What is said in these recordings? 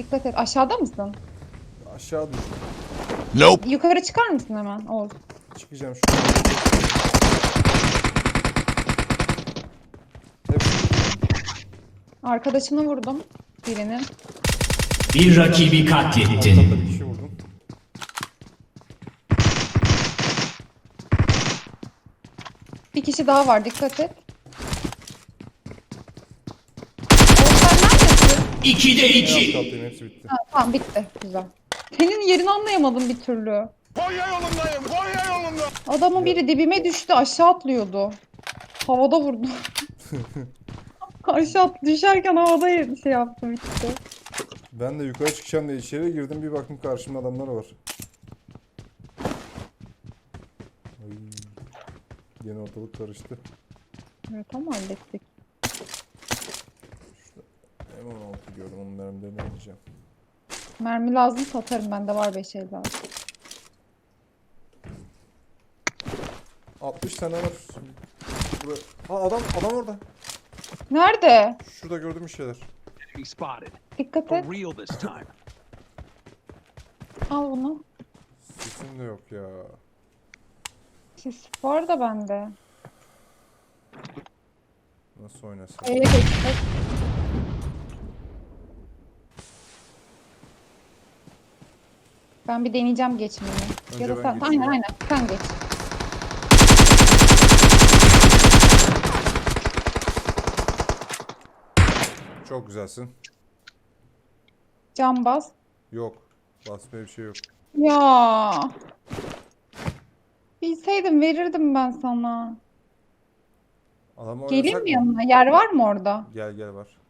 Dikkat et. Aşağıda mısın? Aşağı düş. Nope. Yukarı çıkar mısın hemen? Oğuz. Çıkacağım şu. Hep Arkadaşını vurdum. Birinin. Bir rakibi ortada katlettin. bir kişi vurdum. Bir kişi daha var. Dikkat et. 2'de 2. Kaptayım hepsi bitti. Tamam bitti. Güzel. Senin yerini anlayamadım bir türlü. Konya yolundayım. Konya yolunda. Adamın biri dibime düştü aşağı atlıyordu. Havada vurdu. Karşı düşerken havada şey yaptım işte. Ben de yukarı çıkacağım diye içeri girdim bir baktım karşımda adamlar var. Ay, yine ortalık karıştı. Evet tamam hallettik. M16 gördüm onun mermilerini alacağım. Mermi lazım satarım bende var 5 el daha. 60 tane var. Burada. Aa adam adam orada. Nerede? Şurada gördüğüm bir şeyler. Enemy spotted. Dikkat For et. real this time. Al bunu. Sesim de yok ya. Sis var da bende. Nasıl oynasın? E'ye geçtik. Ben bir deneyeceğim geçmeyi. Önce ya da ben sen, geçeyim. aynen aynen sen geç. Çok güzelsin. Cam bas. Yok. Basmaya bir şey yok. Ya. Bilseydim verirdim ben sana. Adamı Geleyim oynasak mi mı? yanına? Yer var mı orada? Gel gel var.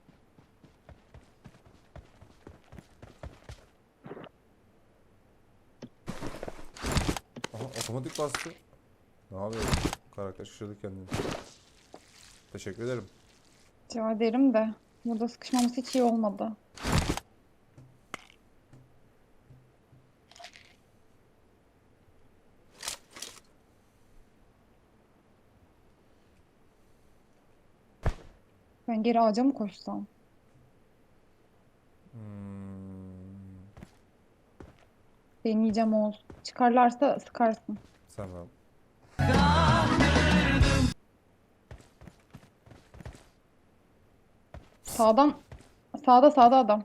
Aha otomatik bastı. Ne yapıyor? Karakter şaşırdı kendini. Teşekkür ederim. Rica ederim de. Burada sıkışmamız hiç iyi olmadı. Ben geri ağaca mı koşsam? Deneyeceğim ol. Çıkarlarsa sıkarsın. tamam. Sağdan sağda sağda adam.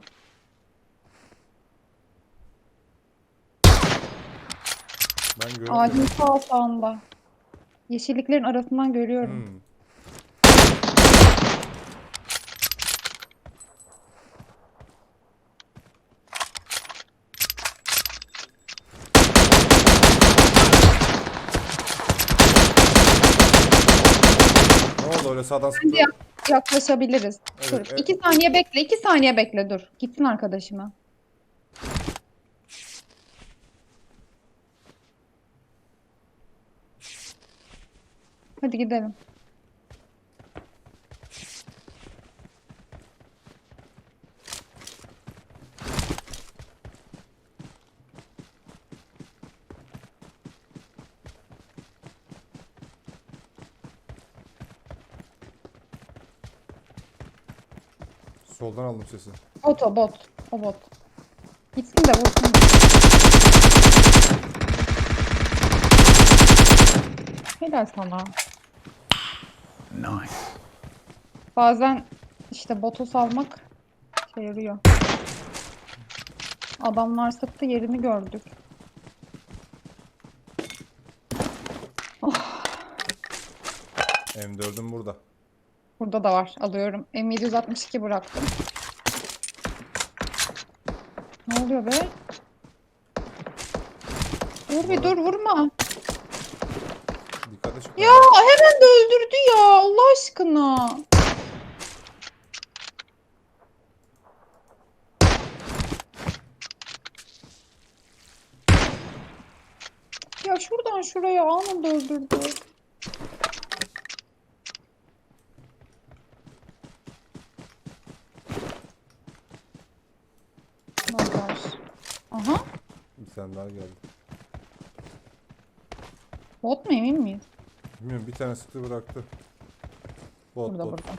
Ben göremiyorum. Ağacın sağ sağında. Yeşilliklerin arasından görüyorum. Hmm. Ne oldu öyle sağdan sıktı? Bence yak- yaklaşabiliriz. Evet, dur. evet. İki saniye bekle. iki saniye bekle dur. Gitsin arkadaşıma. Hadi gidelim. Soldan aldım sesi. Bot o bot. O bot. Gitsin de vursun. Helal sana. Nice. Bazen işte botu salmak şey yarıyor. Adamlar sıktı yerini gördük. M4'üm burada. Burada da var. Alıyorum. M762 bıraktım. Ne oluyor be? Dur bir dur vurma. Ya hemen de öldürdü ya Allah aşkına. Ya şuradan şuraya anında öldürdü. Aha. Bir tane daha geldi. Bot mu emin miyiz? Bilmiyorum bir tane sıktı bıraktı. Bot Burada bot. burada.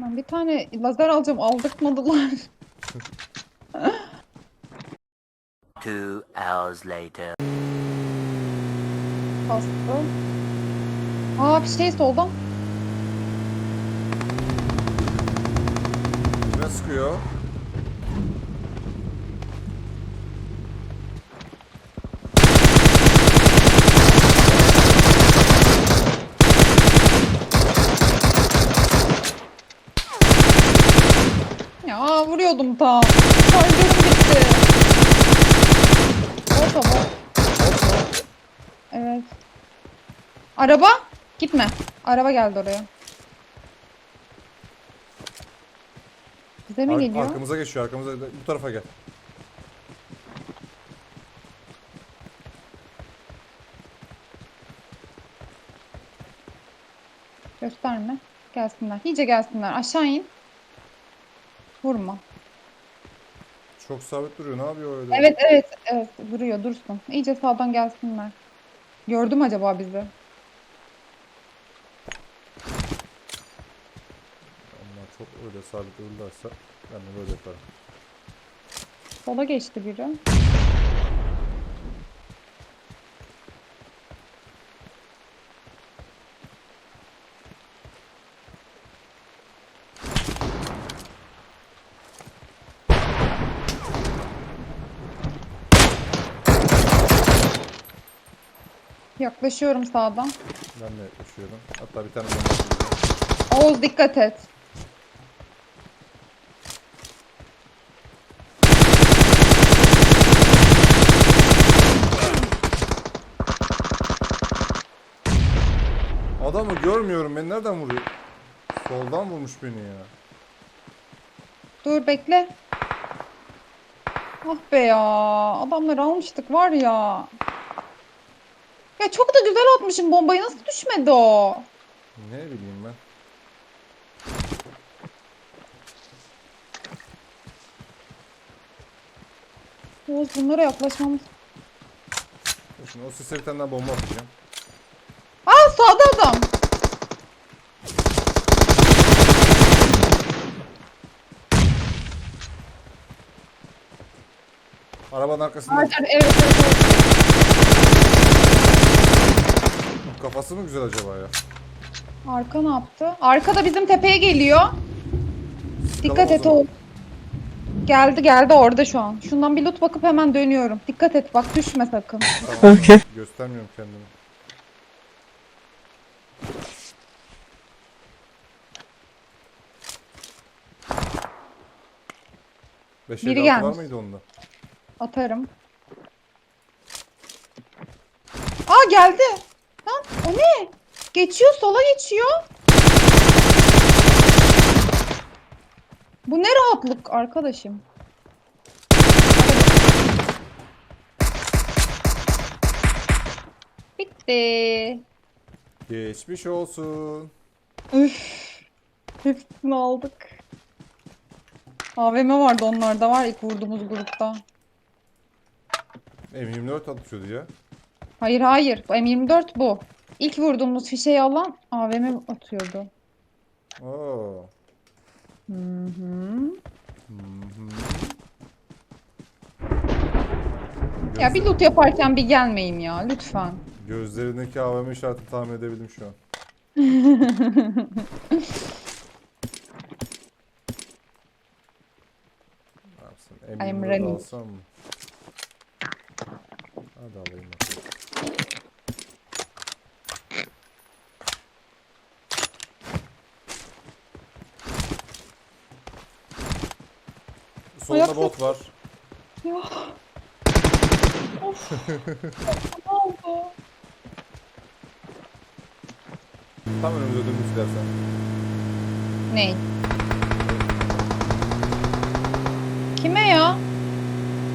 Ben bir tane lazer alacağım aldırtmadılar. Two hours later. Kastı. Aa bir şey soldan. Ne sıkıyor? Vuruyordum tam. Şarjörüm bitti. Bot o bot. Evet. Araba? Gitme. Araba geldi oraya. Bize mi Ar- geliyor? arkamıza geçiyor arkamıza. Bu tarafa gel. Gösterme. Gelsinler. İyice gelsinler. Aşağı in. Vurma. Çok sabit duruyor. Ne yapıyor öyle? Evet evet evet duruyor dursun. İyice sağdan gelsinler. Gördüm acaba bizi? Onlar çok öyle sabit dururlarsa ben de böyle yaparım. Sola geçti biri. Yaklaşıyorum sağdan. Ben de yaklaşıyorum. Hatta bir tane bomba atacağım. Oğuz dikkat et. Adamı görmüyorum. Beni nereden vuruyor? Soldan vurmuş beni ya. Dur bekle. Ah be ya. Adamları almıştık var ya. Ya çok da güzel atmışım bombayı. Nasıl düşmedi o? Ne bileyim ben. Oğuz bunlara yaklaşmamız. Şimdi o sese bir tane daha bomba atacağım. Aa sağda adam. Arabanın arkasında. Evet evet evet. Kafası mı güzel acaba ya? Arka ne yaptı? Arka da bizim tepeye geliyor. Dikkat et oğlum. Geldi geldi orada şu an. Şundan bir loot bakıp hemen dönüyorum. Dikkat et bak düşme sakın. Tamam. Göstermiyorum kendimi. Beş Biri elli altı var gelmiş. mıydı onda? Atarım. Aa geldi. Lan o ne? Geçiyor sola geçiyor. Bu ne rahatlık arkadaşım. Bitti. Geçmiş olsun. Üf. Hepsini aldık. AVM vardı onlarda var ilk vurduğumuz grupta. M24 atıyordu ya. Hayır hayır. Bu M24 bu. İlk vurduğumuz fişeği alan AVM atıyordu. Oo. Hı hı. Hı hı. Ya bir loot yaparken bir gelmeyin ya lütfen. Gözlerindeki AVM işareti tahmin edebildim şu an. Yapsın? I'm M24 running. alsam mı? Hadi alayım bakalım. Solda Ayak bot var. Ya. of. ne oldu? Tam önümüze dönmüş dersen. Ney? Kime ya?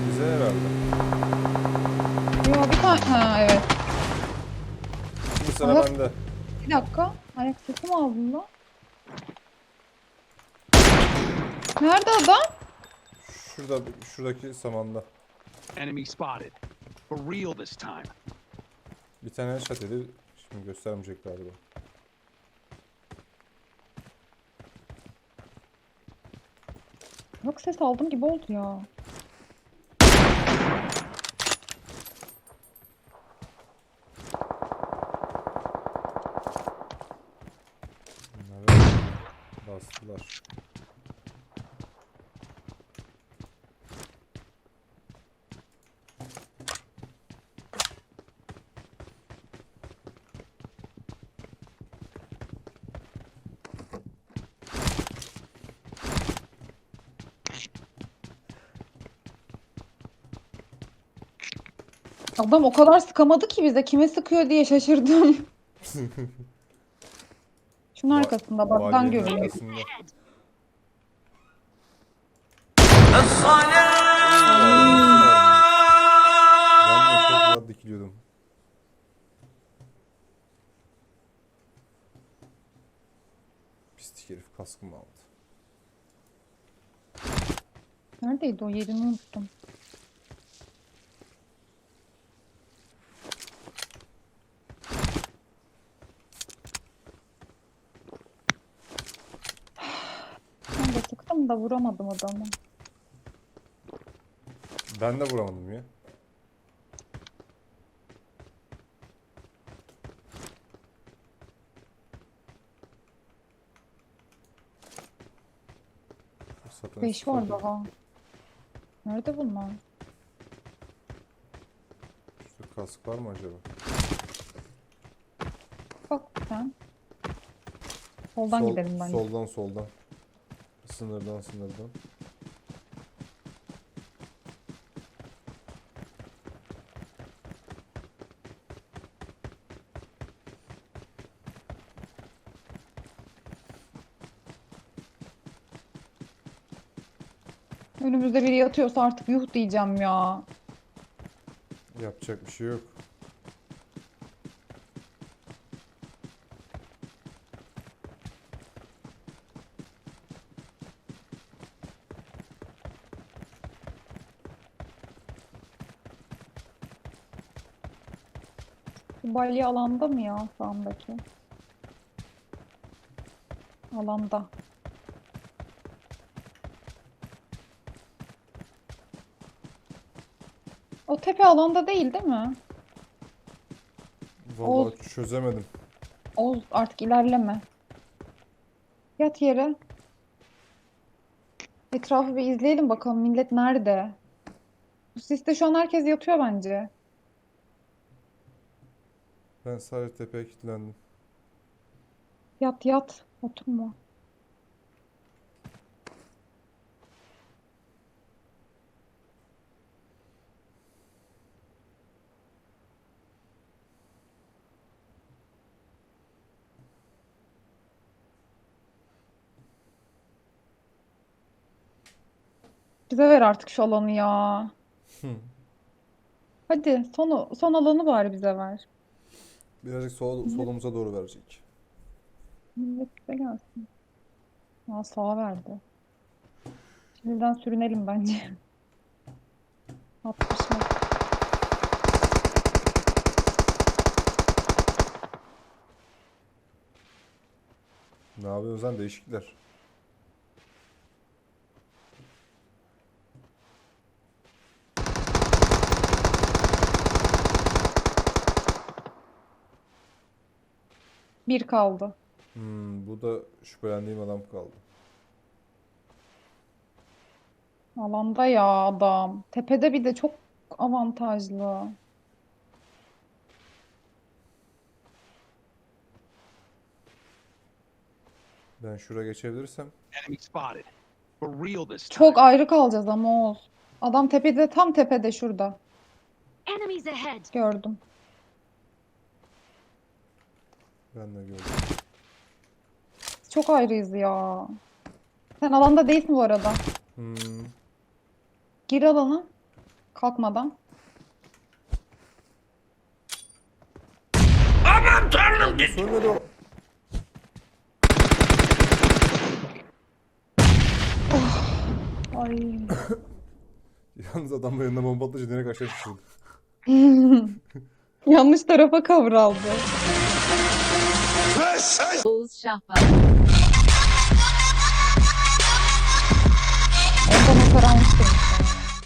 Bize herhalde. Yo bir tane. Ha evet. Şimdi sıra Ayak- bende. Bir dakika. Ayak sesi mi aldın lan? Nerede adam? Şurada, şuradaki samanda. Enemy spotted. For real this time. Bir tane headshot dedi. Şimdi göstermeyecek galiba. Yok ses aldım gibi oldu ya. Bunları bastılar. Adam o kadar sıkamadı ki bize. Kime sıkıyor diye şaşırdım. Şunun arkasında bak ben Validenin görüyorum. arkasında. Ben de dikiliyordum. Pislik herif kaskımı aldı. Neredeydi o yerini unuttum. Ben de sıktım da vuramadım adamı. Ben de vuramadım ya. Fırsatını Beş var daha. Nerede bunlar? İşte kask var mı acaba? Bak sen. Soldan Sol- gidelim bence. Soldan soldan. Sınırdan sınırdan. Önümüzde biri yatıyorsa artık yuh diyeceğim ya. Yapacak bir şey yok. Balya alanda mı ya sağımdaki? Alanda. O tepe alanda değil değil mi? Vallahi Oğuz. çözemedim. Oğuz artık ilerleme. Yat yere. Etrafı bir izleyelim bakalım millet nerede? Bu siste şu an herkes yatıyor bence. Ben sadece tepeye kilitlendim. Yat yat. Oturma. Bize ver artık şu alanı ya. Hadi son, son alanı bari bize ver. Birazcık sol, solumuza doğru verecek. Millet bize gelsin. Aa sağa verdi. Şimdiden sürünelim bence. 60 metre. Ne yapıyorsun sen değişikler. Bir kaldı. Hmm, bu da şüphelendiğim adam kaldı. Alanda ya adam. Tepede bir de çok avantajlı. Ben şuraya geçebilirsem. Enemy spotted. For real this time. Çok ayrı kalacağız ama Oğuz. Adam tepede tam tepede şurada. Enemies ahead! Gördüm. Ben de gördüm. Çok ayrıyız ya. Sen alanda değilsin bu arada. Hmm, Gir alana. Kalkmadan. nasıl ölmedi o? Ay. Yalnız adam yanına bomba atınca direkt aşağı düşürdü. Yanlış tarafa kavraldı. Oğuz